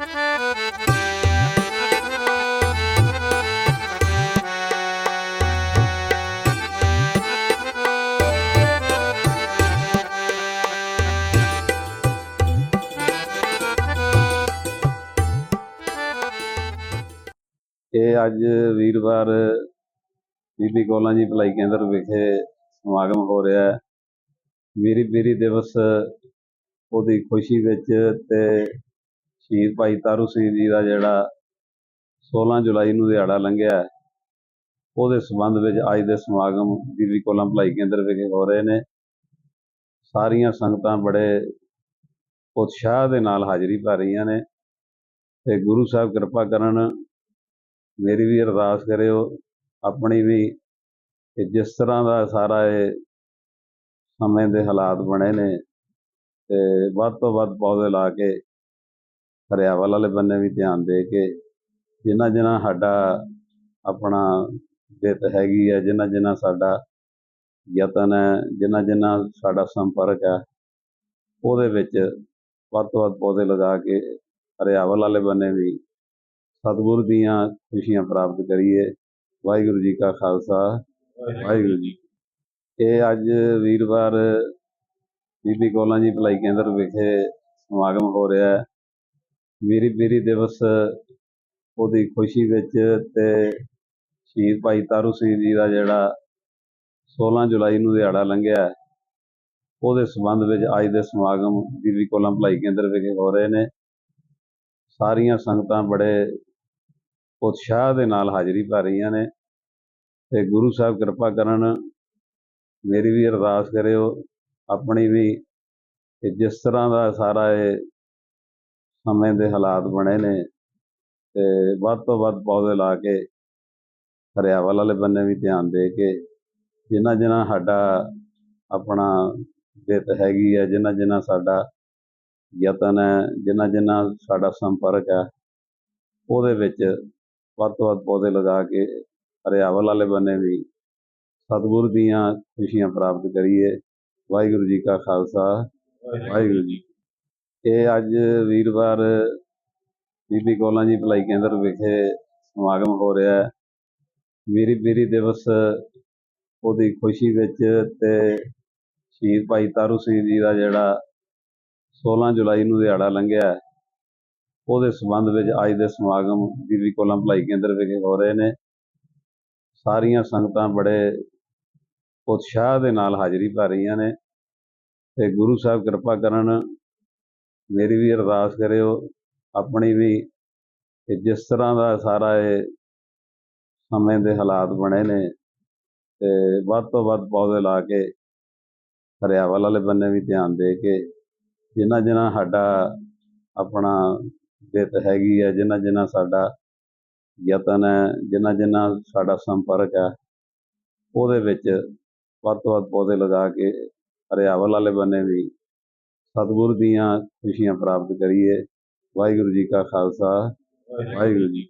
ਇਹ ਅੱਜ ਵੀਰਵਾਰ ਬੀਬੀ ਕੌਲਾਂ ਜੀ ਭਲਾਈ ਕੇਂਦਰ ਵਿਖੇ ਸਮਾਗਮ ਹੋ ਰਿਹਾ ਹੈ। ਵੀਰੀ ਵੀਰੀ ਦਿਵਸ ਉਹਦੀ ਖੁਸ਼ੀ ਵਿੱਚ ਤੇ ਸ਼ਹੀਦ ਭਾਈ ਤਾਰੂ ਸਿੰਘ ਜੀ ਦਾ ਜਿਹੜਾ 16 ਜੁਲਾਈ ਨੂੰ ਦਿਹਾੜਾ ਲੰਘਿਆ ਉਹਦੇ ਸੰਬੰਧ ਵਿੱਚ ਅੱਜ ਦੇ ਸਮਾਗਮ ਬੀਬੀ ਕੌਲਾਂ ਭਲਾਈ ਕੇਂਦਰ ਵਿਖੇ ਹੋ ਰਹੇ ਨੇ। ਸਾਰੀਆਂ ਸੰਗਤਾਂ ਬੜੇ ਉਤਸ਼ਾਹ ਦੇ ਨਾਲ ਹਾਜ਼ਰੀ ਭਰ ਰਹੀਆਂ ਨੇ ਤੇ ਗੁਰੂ ਸਾਹਿਬ ਕਿਰਪਾ ਕਰਨ ਮੇਰੀ ਵੀ ਅਰਦਾਸ ਕਰਿਓ, ਆਪਣੀ ਵੀ ਕਿ ਜਿਸ ਤਰ੍ਹਾਂ ਦਾ ਸਾਰਾ ਇਹ ਸਮੇਂ ਦੇ ਹਾਲਾਤ ਬਣੇ ਨੇ ਤੇ ਵੱਧ ਤੋਂ ਵੱਧ ਪੌਦੇ ਲਾ ਕੇ ਹਰਿਆਵਲ ਵਾਲੇ ਬੰਨੇ ਵੀ ਧਿਆਨ ਦੇ ਕੇ ਜਿਨ੍ਹਾਂ ਜਿਨ੍ਹਾਂ ਸਾਡਾ ਆਪਣਾ ਦਿੱਤ ਹੈਗੀ ਹੈ ਜਿਨ੍ਹਾਂ ਜਿਨ੍ਹਾਂ ਸਾਡਾ ਯਤਨ ਹੈ ਜਿਨ੍ਹਾਂ ਜਿਨ੍ਹਾਂ ਸਾਡਾ ਸੰਪਰਕ ਹੈ ਉਹਦੇ ਵਿੱਚ ਵੱਧ ਤੋਂ ਵੱਧ ਪੌਦੇ ਲਗਾ ਕੇ ਹਰਿਆਵਲ ਵਾਲੇ ਬੰਨੇ ਵੀ ਸਤਿਗੁਰ ਦੀਆਂ ਖੁਸ਼ੀਆਂ ਪ੍ਰਾਪਤ ਕਰੀਏ। ਵਾਹਿਗੁਰੂ ਜੀ ਕਾ ਖਾਲਸਾ, ਵਾਹਿਗੁਰੂ ਜੀ ਇਹ ਅੱਜ ਵੀਰਵਾਰ ਬੀਬੀ ਕੋਲਾਂ ਜੀ ਭਲਾਈ ਕੇਂਦਰ ਵਿਖੇ ਸਮਾਗਮ ਹੋ ਰਿਹਾ ਹੈ। ਵੀਰੀ ਵੀਰੀ ਦਿਵਸ ਉਹਦੀ ਖੁਸ਼ੀ ਵਿੱਚ ਤੇ ਸ਼ਹੀਦ ਭਾਈ ਤਾਰੂ ਸਿੰਘ ਜੀ ਦਾ ਜਿਹੜਾ 16 ਜੁਲਾਈ ਨੂੰ ਦਿਹਾੜਾ ਲੰਘਿਆ ਉਹਦੇ ਸੰਬੰਧ ਵਿੱਚ ਅੱਜ ਦੇ ਸਮਾਗਮ ਬੀਬੀ ਕੌਲਾਂ ਭਲਾਈ ਕੇਂਦਰ ਵਿਖੇ ਹੋ ਰਹੇ ਨੇ। ਸਾਰੀਆਂ ਸੰਗਤਾਂ ਬੜੇ ਉਤਸ਼ਾਹ ਦੇ ਨਾਲ ਹਾਜ਼ਰੀ ਭਰ ਰਹੀਆਂ ਨੇ ਤੇ ਗੁਰੂ ਸਾਹਿਬ ਕਿਰਪਾ ਕਰਨ ਮੇਰੀ ਵੀ ਅਰਦਾਸ ਕਰਿਓ, ਆਪਣੀ ਵੀ ਕਿ ਜਿਸ ਤਰ੍ਹਾਂ ਦਾ ਸਾਰਾ ਇਹ ਸਮੇਂ ਦੇ ਹਾਲਾਤ ਬਣੇ ਨੇ ਤੇ ਵੱਧ ਤੋਂ ਵੱਧ ਪੌਦੇ ਲਾ ਕੇ ਹਰਿਆਵਲ ਵਾਲੇ ਬੰਨੇ ਵੀ ਧਿਆਨ ਦੇ ਕੇ ਜਿਨ੍ਹਾਂ ਜਿਨ੍ਹਾਂ ਸਾਡਾ ਆਪਣਾ ਦਿੱਤ ਹੈਗੀ ਹੈ ਜਿਨ੍ਹਾਂ ਜਿਨ੍ਹਾਂ ਸਾਡਾ ਯਤਨ ਹੈ ਜਿਨ੍ਹਾਂ ਜਿਨ੍ਹਾਂ ਸਾਡਾ ਸੰਪਰਕ ਹੈ ਉਹਦੇ ਵਿੱਚ ਵੱਧ ਤੋਂ ਵੱਧ ਪੌਦੇ ਲਗਾ ਕੇ ਹਰਿਆਵਲ ਵਾਲੇ ਬੰਨੇ ਵੀ ਸਤਿਗੁਰ ਦੀਆਂ ਖੁਸ਼ੀਆਂ ਪ੍ਰਾਪਤ ਕਰੀਏ। ਵਾਹਿਗੁਰੂ ਜੀ ਕਾ ਖਾਲਸਾ, ਵਾਹਿਗੁਰੂ ਜੀ ਇਹ ਅੱਜ ਵੀਰਵਾਰ ਬੀਬੀ ਕੋਲਾਂ ਜੀ ਭਲਾਈ ਕੇਂਦਰ ਵਿਖੇ ਸਮਾਗਮ ਹੋ ਰਿਹਾ ਹੈ। ਵੀਰੀ ਵੀਰੀ ਦਿਵਸ ਉਹਦੀ ਖੁਸ਼ੀ ਵਿੱਚ ਤੇ ਸ਼ਹੀਦ ਭਾਈ ਤਾਰੂ ਸਿੰਘ ਜੀ ਦਾ ਜਿਹੜਾ 16 ਜੁਲਾਈ ਨੂੰ ਦਿਹਾੜਾ ਲੰਘਿਆ ਉਹਦੇ ਸੰਬੰਧ ਵਿੱਚ ਅੱਜ ਦੇ ਸਮਾਗਮ ਬੀਬੀ ਕੋਲਾਂ ਭਲਾਈ ਕੇਂਦਰ ਵਿਖੇ ਹੋ ਰਹੇ ਨੇ। ਸਾਰੀਆਂ ਸੰਗਤਾਂ ਬੜੇ ਉਤਸ਼ਾਹ ਦੇ ਨਾਲ ਹਾਜ਼ਰੀ ਭਰ ਰਹੀਆਂ ਨੇ ਤੇ ਗੁਰੂ ਸਾਹਿਬ ਕਿਰਪਾ ਕਰਨ ਮੇਰੀ ਵੀ ਅਰਦਾਸ ਕਰਿਓ, ਆਪਣੀ ਵੀ, ਕਿ ਜਿਸ ਤਰ੍ਹਾਂ ਦਾ ਸਾਰਾ ਇਹ ਸਮੇਂ ਦੇ ਹਾਲਾਤ ਬਣੇ ਨੇ, ਤੇ ਵੱਧ ਤੋਂ ਵੱਧ ਪੌਦੇ ਲਾ ਕੇ, ਹਰਿਆਵਲ ਵਾਲੇ ਬੰਨੇ ਵੀ ਧਿਆਨ ਦੇ ਕੇ ਜਿਨ੍ਹਾਂ ਜਿਨ੍ਹਾਂ ਸਾਡਾ ਆਪਣਾ ਦਿੱਤ ਹੈਗੀ ਹੈ ਜਿਨ੍ਹਾਂ ਜਿਨ੍ਹਾਂ ਸਾਡਾ ਯਤਨ ਹੈ ਜਿਨ੍ਹਾਂ ਜਿਨ੍ਹਾਂ ਸਾਡਾ ਸੰਪਰਕ ਹੈ ਉਹਦੇ ਵਿੱਚ ਵੱਧ ਤੋਂ ਵੱਧ ਪੌਦੇ ਲਗਾ ਕੇ, ਹਰਿਆਵਲ ਵਾਲੇ ਬੰਨੇ ਵੀ ਸਤਿਗੁਰ ਦੀਆਂ ਖੁਸ਼ੀਆਂ ਪ੍ਰਾਪਤ ਕਰੀਏ। ਵਾਹਿਗੁਰੂ ਜੀ ਕਾ ਖਾਲਸਾ। ਵਾਹਿਗੁਰੂ ਜੀ